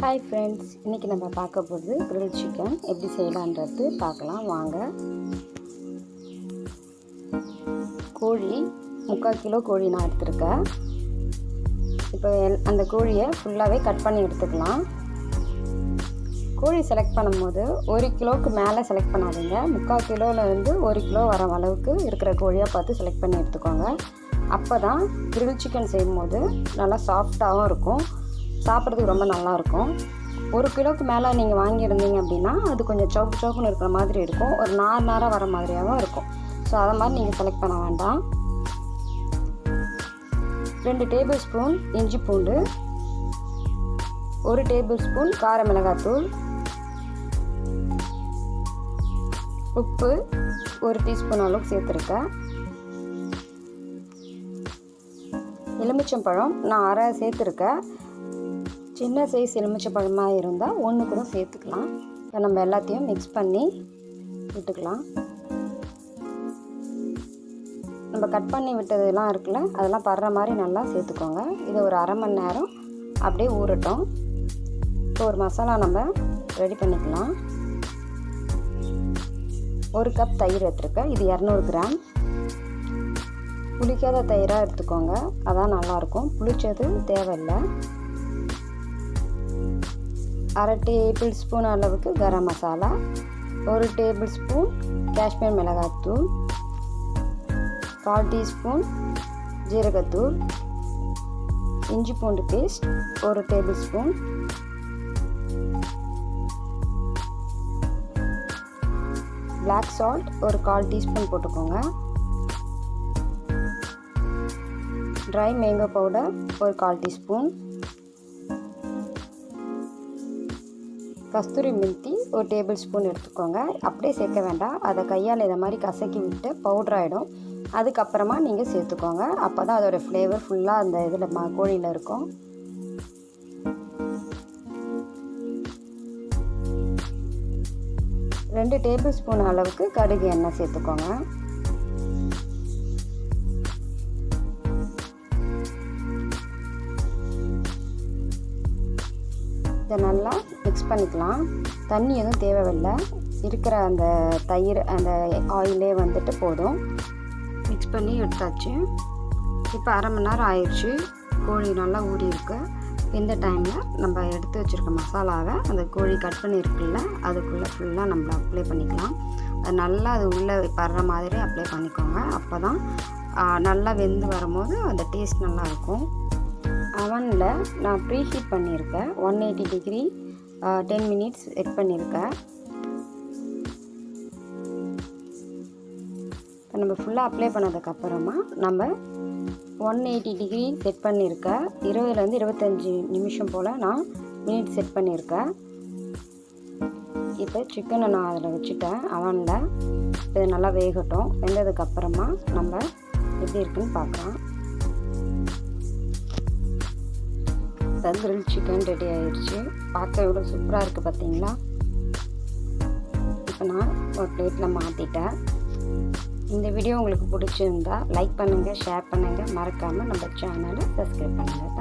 Hi friends இன்றைக்கி நம்ம பார்க்க போகிறது க்ரில் சிக்கன் எப்படி செய்யலான்றது பார்க்கலாம். வாங்க. கோழி முக்கால் கிலோ கோழி நான் எடுத்திருக்கேன். இப்போ எல் அந்த கோழியை ஃபுல்லாகவே கட் பண்ணி எடுத்துக்கலாம். கோழி செலக்ட் பண்ணும்போது ஒரு கிலோவுக்கு மேலே செலக்ட் பண்ணாதீங்க. முக்கால் கிலோவிலேருந்து ஒரு கிலோ வர அளவுக்கு இருக்கிற கோழியாக பார்த்து செலக்ட் பண்ணி எடுத்துக்கோங்க. அப்போ தான் க்ரில் சிக்கன் செய்யும்போது நல்லா சாஃப்டாகவும் இருக்கும். சாப்பிட்றதுக்கு ரொம்ப நல்லாயிருக்கும். ஒரு கிலோக்கு மேலே நீங்கள் வாங்கியிருந்தீங்க அப்படின்னா அது கொஞ்சம் சவுக்கு சவுக்குன்னு இருக்கிற மாதிரி இருக்கும். ஒரு நார் நாராக வர மாதிரியாகவும் இருக்கும். ஸோ அதை மாதிரி நீங்கள் செலக்ட் பண்ண வேண்டாம். ரெண்டு டேபிள் ஸ்பூன் இஞ்சி பூண்டு. ஒரு டேபிள் ஸ்பூன் கார மிளகாத்தூள் உப்பு ஒரு டீஸ்பூன் அளவுக்கு சேர்த்துருக்கேன். எலுமிச்சம்பழம் நான் அரை சேர்த்துருக்கேன். சின்ன சைஸ் எலுமிச்சை பழமாக இருந்தால் ஒன்று கூட சேர்த்துக்கலாம். இப்போ நம்ம எல்லாத்தையும் மிக்ஸ் பண்ணி விட்டுக்கலாம். நம்ம கட் பண்ணி விட்டதெல்லாம் இருக்குல்ல அதெல்லாம் படுற மாதிரி நல்லா சேர்த்துக்கோங்க. இது ஒரு அரை மணி நேரம் அப்படியே ஊறட்டும். இப்போ ஒரு மசாலா நம்ம ரெடி பண்ணிக்கலாம். ஒரு கப் தயிர் எடுத்துருக்கேன் இது இரநூறு கிராம். புளிக்காத தயிராக எடுத்துக்கோங்க அதான் நல்லாயிருக்கும் புளிச்சது தேவையில்லை. அரை டேபிள் ஸ்பூன் அளவுக்கு கரம் மசாலா ஒரு டேபிள் ஸ்பூன் காஷ்மீர் மிளகாத்தூள் கால் டீஸ்பூன் ஜீரகத்தூள் இஞ்சி பூண்டு பேஸ்ட் ஒரு டேபிள் ஸ்பூன். பிளாக் சால்ட் ஒரு கால் டீஸ்பூன் போட்டுக்கோங்க. ட்ரை மேங்கோ பவுடர் ஒரு கால் டீஸ்பூன். கஸ்தூரி மெந்தி ஒரு டேபிள் ஸ்பூன் எடுத்துக்கோங்க. அப்படியே சேர்க்க வேண்டாம். அதை கையால் இதை மாதிரி கசக்கி விட்டு பவுடர் ஆகிடும் அதுக்கப்புறமா நீங்கள் சேர்த்துக்கோங்க. அப்போ தான் அதோடய ஃப்ளேவர் ஃபுல்லாக அந்த இதில் மா கோழியில் இருக்கும். ரெண்டு டேபிள் ஸ்பூன் அளவுக்கு கடுகு எண்ணெய் சேர்த்துக்கோங்க. இதை நல்லா மிக்ஸ் பண்ணிக்கலாம். தண்ணி எதுவும் தேவையில்லை. இருக்கிற அந்த தயிர் அந்த ஆயிலே வந்துட்டு போதும். மிக்ஸ் பண்ணி எடுத்தாச்சு. இப்போ அரை மணி நேரம் ஆயிடுச்சு. கோழி நல்லா ஊறி இருக்கு. இந்த டைமில் நம்ம எடுத்து வச்சுருக்க மசாலாவை அந்த கோழி கட் பண்ணியிருக்குல்ல அதுக்குள்ளே ஃபுல்லாக நம்ம அப்ளை பண்ணிக்கலாம். அது நல்லா அது உள்ளே படுற மாதிரி அப்ளை பண்ணிக்கோங்க. அப்போ தான் நல்லா வெந்து வரும்போது அந்த டேஸ்ட் நல்லாயிருக்கும் அவனில் நான் ப்ரீ ஹீட் பண்ணியிருக்கேன். One eighty degree ten minutes set பண்ணியிருக்கேன் இப்போ நம்ம ஃபுல்லாக அப்ளை பண்ணதுக்கப்புறமா நம்ம ஒன் எயிட்டி டிகிரி செட் பண்ணியிருக்கேன் இருபதுலேருந்து இருபத்தஞ்சி நிமிஷம் போல் நான் மினிட் செட் பண்ணியிருக்கேன் இப்போ சிக்கனை நான் அதில் வச்சுட்டேன். அவனில். இது நல்லா வேகட்டும். வெந்ததுக்கப்புறமா நம்ம எப்படி இருக்குன்னு பார்க்கலாம். இப்போ கிரில் சிக்கன் ரெடி ஆயிடுச்சு. பார்க்க எவ்வளோ சூப்பராக இருக்குது பார்த்தீங்களா? இப்போ நான் ஒரு பிளேட்டில் மாற்றிட்டேன் இந்த வீடியோ உங்களுக்கு பிடிச்சிருந்தா லைக் பண்ணுங்கள் ஷேர் பண்ணுங்கள் மறக்காமல் நம்ம சேனலை சப்ஸ்கிரைப் பண்ணுங்கள்